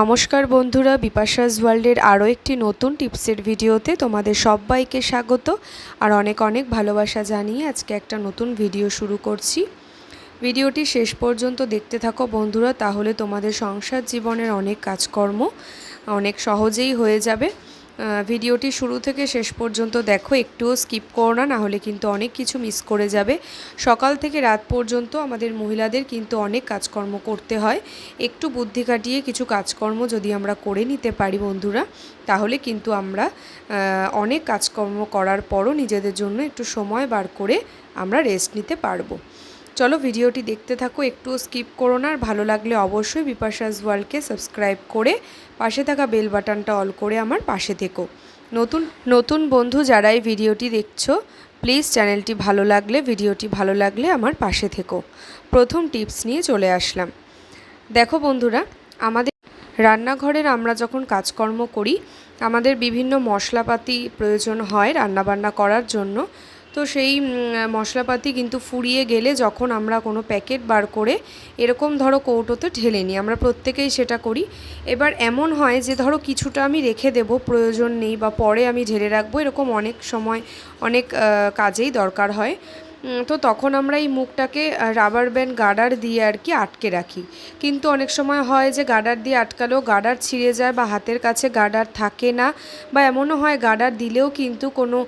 নমস্কার বন্ধুরা, বিপাশাস ওয়ার্ল্ডের আরও একটি নতুন টিপসের ভিডিওতে তোমাদের সবাইকে স্বাগত আর অনেক অনেক ভালোবাসা জানিয়ে আজকে একটা নতুন ভিডিও শুরু করছি। ভিডিওটি শেষ পর্যন্ত দেখতে থাকো বন্ধুরা, তাহলে তোমাদের সংসার জীবনের অনেক কাজকর্ম অনেক সহজেই হয়ে যাবে। ভিডিওটি শুরু থেকে শেষ পর্যন্ত দেখো, একটুও স্কিপ করো না, নাহলে কিন্তু অনেক কিছু মিস করে যাবে। সকাল থেকে রাত পর্যন্ত আমাদের মহিলাদের কিন্তু অনেক কাজকর্ম করতে হয়। একটু বুদ্ধি কাটিয়ে কিছু কাজকর্ম যদি আমরা করে নিতে পারি বন্ধুরা, তাহলে কিন্তু আমরা অনেক কাজকর্ম করার পরও নিজেদের জন্য একটু সময় বার করে আমরা রেস্ট নিতে পারব। চলো ভিডিওটি দেখতে থাকো একটু স্কিপ করো না, আর ভালো লাগলে অবশ্যই বিপাশাস ওয়ার্ল্ডকে সাবস্ক্রাইব করে পাশে থাকা বেল বাটনটা অল করে আমার পাশে থেকো। নতুন নতুন বন্ধু যারা এই ভিডিওটি দেখছ প্লিজ চ্যানেলটি ভালো লাগলে, ভিডিওটি ভালো লাগলে আমার পাশে থেকো। প্রথম টিপস নিয়ে চলে আসলাম। দেখো বন্ধুরা, আমাদের রান্নাঘরের আমরা যখন কাজকর্ম করি, আমাদের বিভিন্ন মশলাপাতি প্রয়োজন হয় রান্নাবান্না করার জন্য তো সেই মশলাপাতি কিন্তু ফুরিয়ে গেলে যখন আমরা কোনো প্যাকেট বার করে এরকম ধরো কৌটোতে ঢেলে নিই, আমরা প্রত্যেকেই সেটা করি। এবার এমন হয় যে ধরো কিছুটা আমি রেখে দেব, প্রয়োজন নেই বা পরে আমি ঢেলে রাখব, এরকম অনেক সময়, অনেক কাজেই দরকার হয়। তো তখন আমরা এই মুখটাকে রাবার ব্যান্ড গার্ডার দিয়ে আর কি আটকে রাখি। কিন্তু অনেক সময় হয় যে গার্ডার দিয়ে আটকালেও গার্ডার ছিঁড়ে যায় বা হাতের কাছে গার্ডার থাকে না বা এমনও হয় গার্ডার দিলেও কিন্তু কোনো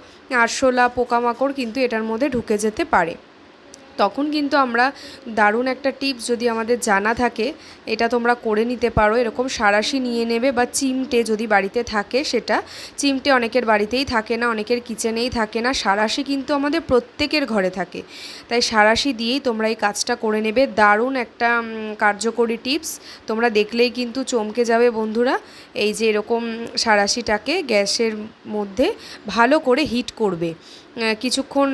আরশোলা, পোকামাকড় কিন্তু এটার মধ্যে ঢুকে যেতে পারে। তখন কিন্তু আমরা দারুণ একটা টিপস যদি আমাদের জানা থাকে, এটা তোমরা করে নিতে পারো। এরকম সারাশি নিয়ে নেবে বা চিমটে যদি বাড়িতে থাকে সেটা। চিমটে অনেকের বাড়িতেই থাকে না, অনেকের কিচেনেই থাকে না। সারাশি কিন্তু আমাদের প্রত্যেকের ঘরে থাকে। তাই সারাশি দিয়েই তোমরা এই কাজটা করে নেবে। দারুণ একটা কার্যকরী টিপস। তোমরা দেখলেই কিন্তু চমকে যাবে বন্ধুরা। এই যে এরকম সারাশিটাকে গ্যাসের মধ্যে ভালো করে হিট করবে। কিছুক্ষণ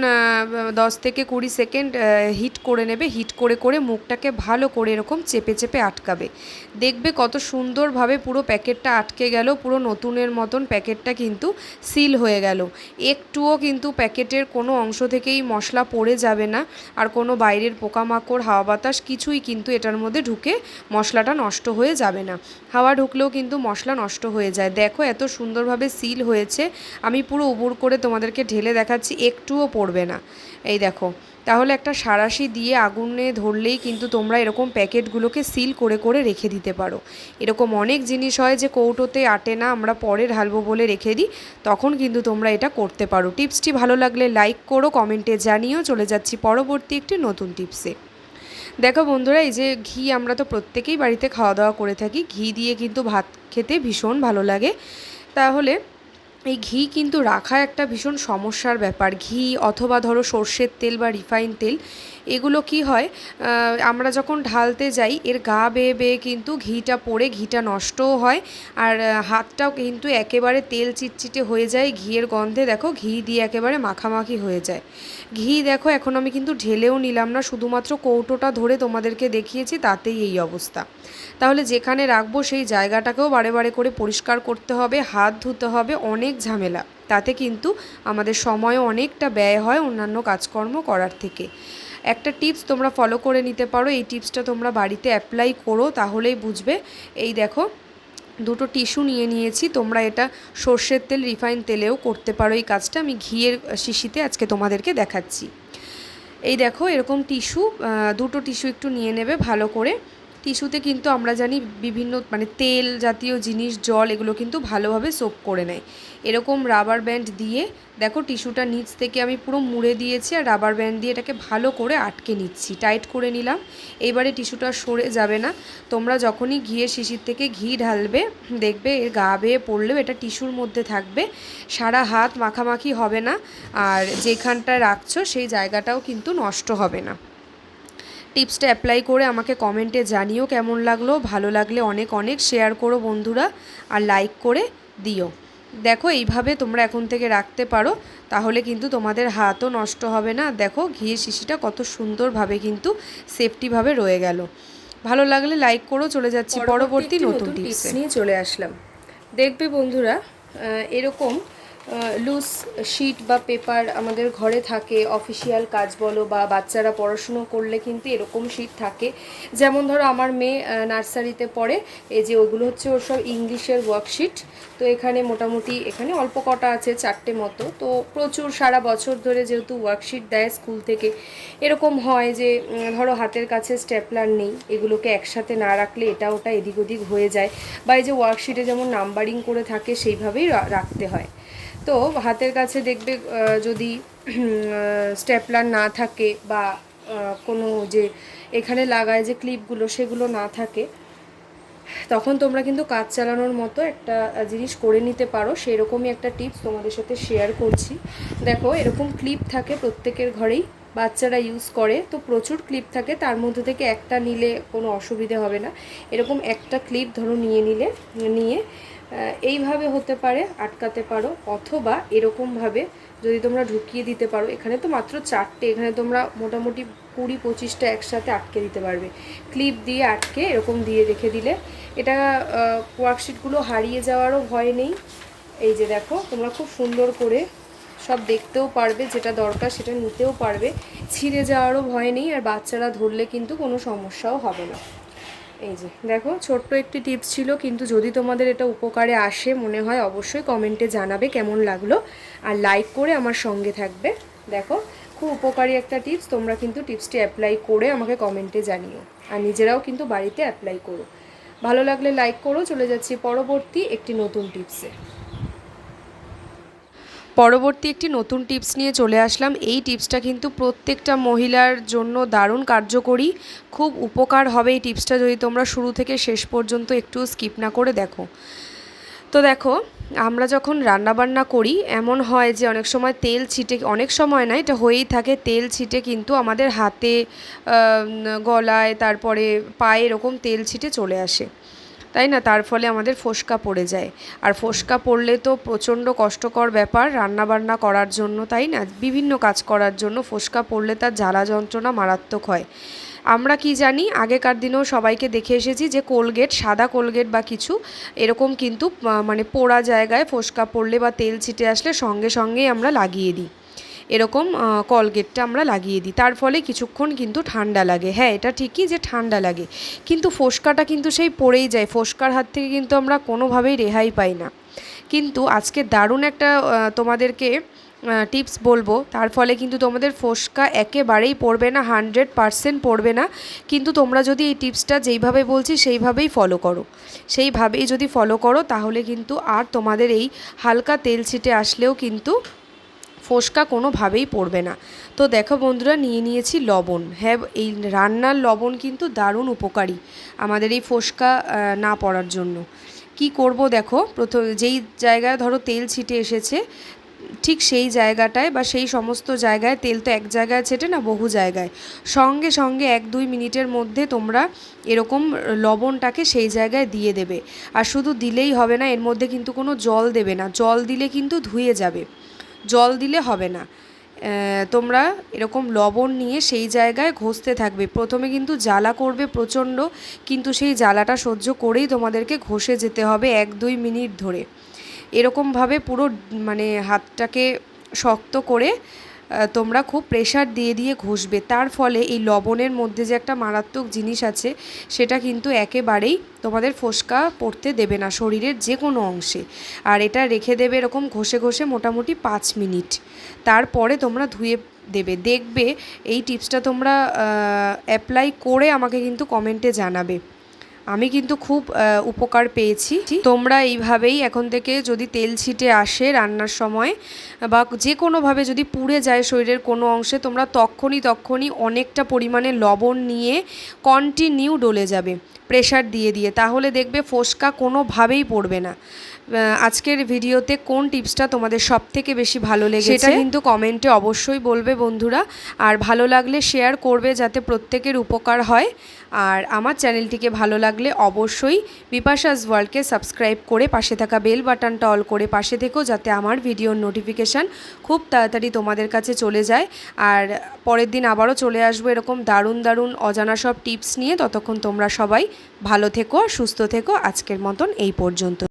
দশ থেকে কুড়ি সেকেন্ড হিট করে নেবে, হিট করে করে মুখটাকে ভালো করে এরকম চেপে চেপে আটকাবে। দেখবে কত সুন্দরভাবে পুরো প্যাকেটটা আটকে গেল, পুরো নতুনের মতন প্যাকেটটা কিন্তু সিল হয়ে গেল। একটুও কিন্তু প্যাকেটের কোনো অংশ থেকেই মশলা পড়ে যাবে না, আর কোনো বাইরের পোকামাকড়, হাওয়া বাতাস কিছুই কিন্তু এটার মধ্যে ঢুকে মশলাটা নষ্ট হয়ে যাবে না। হাওয়া ঢুকলেও কিন্তু মশলা নষ্ট হয়ে যায়। দেখো এত সুন্দরভাবে সিল হয়েছে। আমি পুরো উবুর করে তোমাদেরকে ঢেলে দেখাচ্ছি। একটুও পড়বে না। এই দেখো, তাহলে একটা সারাশি দিয়ে আগুনে ধরলেই কিন্তু তোমরা এরকম প্যাকেটগুলোকে সিল করে করে রেখে দিতে পারো। এরকম অনেক জিনিস হয় যে কৌটোতে আটে না, আমরা পরে ঢালবো বলে রেখে দিই, তখন কিন্তু তোমরা এটা করতে পারো। টিপসটি ভালো লাগলে লাইক করো, কমেন্টে জানিও। চলে যাচ্ছি পরবর্তী একটি নতুন টিপসে। দেখো বন্ধুরা, এই যে ঘি আমরা তো প্রত্যেকেই বাড়িতে খাওয়া দাওয়া করে থাকি, ঘি দিয়ে কিন্তু ভাত খেতে ভীষণ ভালো লাগে। তাহলে এই ঘি কিন্তু রাখা একটা ভীষণ সমস্যার ব্যাপার। ঘি অথবা ধরো সর্ষের তেল বা রিফাইন তেল, এগুলো কি হয় আমরা যখন ঢালতে যাই, এর গা বেয়ে বেয়ে কিন্তু ঘিটা পড়ে, ঘিটা নষ্টও হয়। আর হাতটাও কিন্তু একেবারে তেল চিটচিটে হয়ে যায়, ঘিয়ের গন্ধে দেখো ঘি দিয়ে একেবারে মাখামাখি হয়ে যায়। ঘি দেখো এখন আমি কিন্তু ঢেলেও নিলাম না, শুধুমাত্র কৌটোটা ধরে তোমাদেরকে দেখিয়েছি, তাতেই এই অবস্থা। তাহলে যেখানে রাখব সেই জায়গাটাকেও বারে বারে করে পরিষ্কার করতে হবে, হাত ধুতে হবে, অনেক ঝামেলা। তাতে কিন্তু আমাদের সময়ও অনেকটা ব্যয় হয় অন্যান্য কাজকর্ম করার থেকে। একটা টিপস তোমরা ফলো করে নিতে পারো, এই টিপসটা তোমরা বাড়িতে অ্যাপ্লাই করো, তাহলেই বুঝবে। এই দেখো, দুটো টিস্যু নিয়ে নিয়েছি, তোমরা এটা সর্ষের তেল রিফাইন তেলেও করতে পারো এই কাজটা। আমি ঘিয়ের শিশিতে আজকে তোমাদেরকে দেখাচ্ছি। এই দেখো, এরকম টিস্যু দুটো টিস্যু একটু নিয়ে নেবে ভালো করে। টিস্যুতে কিন্তু আমরা জানি বিভিন্ন মানে তেল জাতীয় জিনিস, জল, এগুলো কিন্তু ভালোভাবে সোপ করে নেয়। এরকম রাবার ব্যান্ড দিয়ে, দেখো টিস্যুটা নিচ থেকে আমি পুরো মুড়ে দিয়েছি আর রাবার ব্যান্ড দিয়ে এটাকে ভালো করে আটকে নিচ্ছি, টাইট করে নিলাম। এইবারে টিস্যুটা সরে যাবে না। তোমরা যখনই ঘিয়ের শিশির থেকে ঘি ঢালবে, দেখবে এর গা বেয়ে পড়লেও এটা টিস্যুর মধ্যে থাকবে। সারা হাত মাখামাখি হবে না। আর যেখানটায় রাখছো, সেই জায়গাটাও কিন্তু নষ্ট হবে না। টিপসটা অ্যাপ্লাই করে আমাকে কমেন্টে জানিও কেমন লাগল। ভালো লাগলে অনেক অনেক শেয়ার করো বন্ধুরা আর লাইক করে দিও। দেখো এইভাবে তোমরা এখন থেকে রাখতে পারো তাহলে কিন্তু তোমাদের হাতও নষ্ট হবে না। দেখো ঘিয়ের শিশিটা কত সুন্দরভাবে কিন্তু সেফটিভাবে রয়ে গেল। ভালো লাগলে লাইক করো চলে যাচ্ছি পরবর্তী নতুন টিপস নিয়ে চলে আসলাম। দেখবে বন্ধুরা এরকম লুজ শিট বা পেপার আমাদের ঘরে থাকে অফিসিয়াল কাজ বলো বা বাচ্চারা পড়াশুনো করলে কিন্তু এরকম শিট থাকে। যেমন ধরো আমার মেয়ে নার্সারিতে পড়ে, এই যে ওগুলো হচ্ছে ওর সব ইংলিশের ওয়ার্কশিট তো এখানে মোটামুটি এখানে অল্প কটা আছে, চারটে মতো। তো প্রচুর সারা বছর ধরে যেহেতু ওয়ার্কশিট দেয় স্কুল থেকে, এরকম হয় যে ধরো হাতের কাছে স্টেপলার নেই, এগুলোকে একসাথে না রাখলে এটা ওটা এদিক ওদিক হয়ে যায়। বা এই যে ওয়ার্কশিটে যেমন নাম্বারিং করে থাকে, সেইভাবেই রাখতে হয়। তো হাতের কাছে দেখবে যদি স্টেপলার না থাকে বা কোনো যে এখানে লাগায় যে ক্লিপগুলো সেগুলো না থাকে, তখন তোমরা কিন্তু কাজ চালানোর মতো একটা জিনিস করে নিতে পারো। সেরকমই একটা টিপস তোমাদের সাথে শেয়ার করছি। দেখো, এরকম ক্লিপ থাকে প্রত্যেকের ঘরেই। বাচ্চারা ইউজ করে, তো প্রচুর ক্লিপ থাকে। তার মধ্যে থেকে একটা নিলে কোনো অসুবিধে হবে না। এরকম একটা ক্লিপ ধরো নিয়ে নিলে, নিয়ে এইভাবে হতে পারে, আটকাতে পারো। অথবা এরকমভাবে যদি তোমরা ঢুকিয়ে দিতে পারো, এখানে তো মাত্র চারটে, এখানে তোমরা মোটামুটি কুড়ি পঁচিশটা একসাথে আটকে দিতে পারবে। ক্লিপ দিয়ে আটকে এরকম দিয়ে রেখে দিলে, এটা ওয়ার্কশিটগুলো হারিয়ে যাওয়ারও ভয় নেই। এই যে দেখো, তোমরা খুব সুন্দর করে সব দেখতেও পারবে, যেটা দরকার সেটা নিতেও পারবে। ছিঁড়ে যাওয়ারও ভয় নেই আর বাচ্চারা ধরলে কিন্তু কোনো সমস্যাও হবে না। এই যে, দেখো, ছোট্ট একটি টিপস ছিল, কিন্তু যদি তোমাদের এটা উপকারে আসে, মনে হয় অবশ্যই কমেন্টে জানাবে কেমন লাগল। আর লাইক করে আমার সঙ্গে থাকবে। দেখো, খুব উপকারী একটা টিপস, তোমরা কিন্তু টিপসটি অ্যাপ্লাই করে আমাকে কমেন্টে জানিও। আর নিজেরাও কিন্তু বাড়িতে অ্যাপ্লাই করো। ভালো লাগলে লাইক করো, চলে যাচ্ছি পরবর্তী একটি নতুন টিপসে। পরবর্তী একটি নতুন টিপস নিয়ে চলে আসলাম। এই টিপসটা কিন্তু প্রত্যেকটা মহিলার জন্য দারুণ কার্যকরী। খুব উপকার হবে এই টিপসটা যদি তোমরা শুরু থেকে শেষ পর্যন্ত একটু স্কিপ না করে দেখো। তো দেখো, আমরা যখন রান্নাবান্না করি, এমন হয় যে অনেক সময় তেল ছিটে, অনেক সময় না, এটা হয়েই থাকে, তেল ছিটে কিন্তু আমাদের হাতে গলায়, তারপরে পায়ে এরকম তেল ছিটে চলে আসে। তাই না? তার ফলে আমাদের ফোসকা পড়ে যায়। আর ফোসকা পড়লে তো প্রচণ্ড কষ্টকর ব্যাপার রান্নাবান্না করার জন্য, তাই না? বিভিন্ন কাজ করার জন্য ফোসকা পড়লে তার জ্বালা যন্ত্রণা মারাত্মক হয়। আমরা কি জানি? আগেকার দিনেও সবাইকে দেখে এসেছি যে কোলগেট, সাদা কোলগেট বা কিছু এরকম কিন্তু মানে পোড়া জায়গায় ফোসকা পড়লে বা তেল ছিটে আসলে সঙ্গে সঙ্গেই আমরা লাগিয়ে দিই। এরকম কলগেটটা আমরা লাগিয়ে দিই। তার ফলে কিছুক্ষণ কিন্তু ঠান্ডা লাগে। হ্যাঁ এটা ঠিকই যে ঠান্ডা লাগে। কিন্তু ফোসকাটা কিন্তু সেই পড়েই যায়। ফোসকার হাত থেকে কিন্তু আমরা কোনোভাবেই রেহাই পাই না। কিন্তু আজকে দারুণ একটা তোমাদেরকে টিপস বলব। তার ফলে কিন্তু তোমাদের ফোসকা একেবারেই পড়বে না, হানড্রেড পারসেন্ট পড়বে না। কিন্তু তোমরা যদি এই টিপসটা যেইভাবে বলছি, সেইভাবেই ফলো করো। সেইভাবেই যদি ফলো করো, তাহলে কিন্তু আর তোমাদের এই হালকা তেল ছিটে আসলেও কিন্তু ফোসকা কোনোভাবেই পড়বে না। তো দেখো বন্ধুরা, নিয়ে নিয়েছি লবণ। হ্যাঁ এই রান্নার লবণ কিন্তু দারুণ উপকারী আমাদের এই ফোসকা না পড়ার জন্য। কি করব দেখো, প্রথম যেই জায়গায় ধরো তেল ছিটে এসেছে, ঠিক সেই জায়গাটায় বা সেই সমস্ত জায়গায় তেল তো এক জায়গায় ছেটে না, বহু জায়গায়। সঙ্গে সঙ্গে এক দুই মিনিটের মধ্যে তোমরা এরকম লবণটাকে সেই জায়গায় দিয়ে দেবে। আর শুধু দিলেই হবে না, এর মধ্যে কিন্তু কোনো জল দেবে না। জল দিলে কিন্তু ধুয়ে যাবে। জল দিলে হবে না। তোমরা এরকম লবণ নিয়ে সেই জায়গায় ঘষতে থাকবে। প্রথমে কিন্তু জ্বালা করবে প্রচণ্ড, কিন্তু সেই জ্বালাটা সহ্য করেই তোমাদেরকে ঘষে যেতে হবে এক দুই মিনিট ধরে। এরকমভাবে পুরো মানে হাতটাকে শক্ত করে তোমরা খুব প্রেশার দিয়ে দিয়ে ঘষবে। তার ফলে এই লবণের মধ্যে যে একটা মারাত্মক জিনিস আছে, সেটা কিন্তু একেবারেই তোমাদের ফোসকা পড়তে দেবে না শরীরের যে কোনো অংশে। আর এটা রেখে দেবে এরকম ঘষে ঘষে মোটামুটি পাঁচ মিনিট। তারপরে তোমরা ধুয়ে দেবে। দেখবে এই টিপসটা তোমরা অ্যাপ্লাই করে আমাকে কিন্তু কমেন্টে জানাবে। আমি কিন্তু খুব উপকার পেয়েছি। তোমরা এইভাবেই এখন থেকে যদি তেল ছিটে আসে রান্নার সময়, বা যে কোনোভাবে যদি পুড়ে যায় শরীরের কোনো অংশে, তোমরা তখনই তখনই অনেকটা পরিমাণে লবণ নিয়ে কন্টিনিউ ডলে যাবে প্রেশার দিয়ে দিয়ে। তাহলে দেখবে ফোসকা কোনোভাবেই পড়বে না। আজকের ভিডিওতে কোন টিপসটা তোমাদের সব থেকে বেশি ভালো লেগেছে? সেটা কিন্তু কমেন্টে অবশ্যই বলবে বন্ধুরা। আর ভালো লাগলে শেয়ার করবে যাতে প্রত্যেকের উপকার হয়। আর আমার চ্যানেলটিকে ভালো লাগলে অবশ্যই বিপাশাস ওয়ার্ল্ডকে সাবস্ক্রাইব করে পাশে থাকা বেল বাটনটা অল করে পাশে থেকেও যাতে আমার ভিডিওর নোটিফিকেশান খুব তাড়াতাড়ি তোমাদের কাছে চলে যায়। আর পরের দিন আবারও চলে আসব এরকম দারুণ দারুণ, অজানা সব টিপস নিয়ে। ততক্ষণ তোমরা সবাই ভালো থেকো, সুস্থ থেকো। আজকের মতন এই পর্যন্ত।